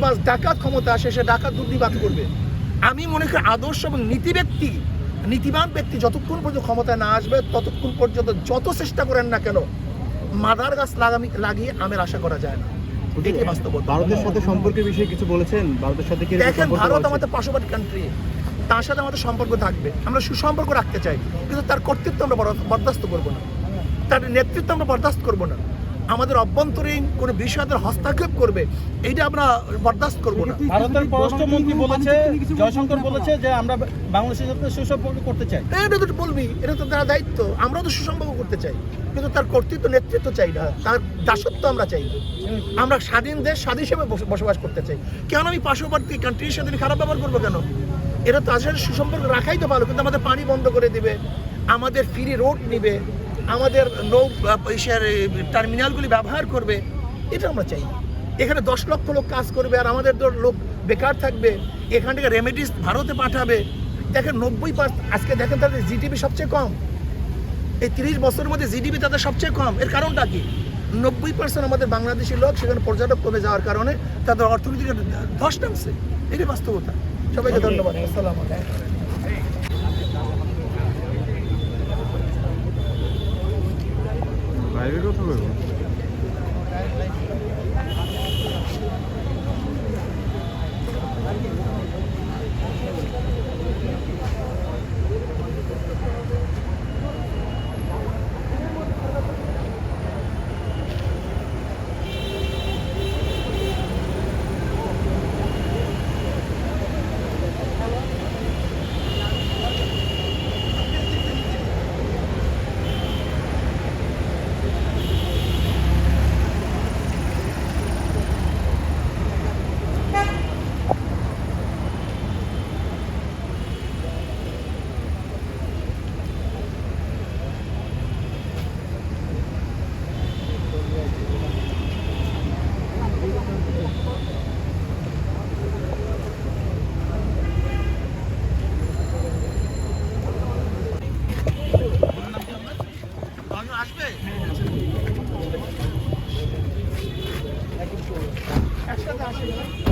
দুর্নীতিবাজ ডাকাত ক্ষমতা আসে সে ডাকাত দুর্নীতিবাদ করবে। আমি মনে করি আদর্শ এবং নীতি ব্যক্তি নীতিবান ব্যক্তি যতক্ষণ পর্যন্ত ক্ষমতায় না আসবে ততক্ষণ পর্যন্ত যত চেষ্টা করেন না কেন মাদার গাছ লাগামি লাগিয়ে আমের আশা করা যায় না। ভারতের সাথে সম্পর্কের বিষয়ে কিছু বলেছেন? ভারতের সাথে দেখেন ভারত আমাদের পার্শ্ববর্তী কান্ট্রি তার সাথে আমাদের সম্পর্ক থাকবে। আমরা সুসম্পর্ক রাখতে চাই কিন্তু তার কর্তৃত্ব আমরা বরদাস্ত করব না। তার নেতৃত্ব আমরা বরদাস্ত করব না। আমাদের অভ্যন্তরীণ কোনো বিষয়দের হস্তক্ষেপ করবে এইটা আমরা বরদাস্ত করব না। ভারতের পররাষ্ট্রমন্ত্রী বলেছে জয়শঙ্কর বলেছে যে আমরা বাংলাদেশের সাথে সুসম্পর্ক করতে চাই। এটা তো বলবি এটা তো তার দায়িত্ব আমরা তো সুসম্পর্ক করতে চাই। কিন্তু তার কর্তৃত্ব নেতৃত্ব চাই না তার দাসত্ব আমরা চাই না। আমরা স্বাধীন দেশ স্বাধীন হিসেবে বসবাস করতে চাই। কেন আমি পার্শ্ববর্তী কান্ট্রির সাথে খারাপ ব্যবহার করব কেন? এটা তো আসলে সুসম্পর্ক রাখাই তো ভালো কিন্তু আমাদের পানি বন্ধ করে দিবে আমাদের ফ্রি রোড নিবে। আমাদের নৌ টার্মিনালগুলি ব্যবহার করবে এটা আমরা চাই। এখানে দশ লক্ষ লোক কাজ করবে আর আমাদের তো লোক বেকার থাকবে এখান থেকে রেমেডিস ভারতে পাঠাবে। দেখেন নব্বই পার আজকে দেখেন তাদের জিডিপি সবচেয়ে কম। এই তিরিশ বছরের মধ্যে জিডিপি তাদের সবচেয়ে কম। এর কারণটা কি? নব্বই পার্সেন্ট আমাদের বাংলাদেশি লোক সেখানে পর্যটক কমে যাওয়ার কারণে তাদের অর্থনীতিকে ধস নামছে। এটাই বাস্তবতা। সবাইকে ধন্যবাদ। আসসালামু আলাইকুম। বাইরে কথা বলবো একসাথে আসবে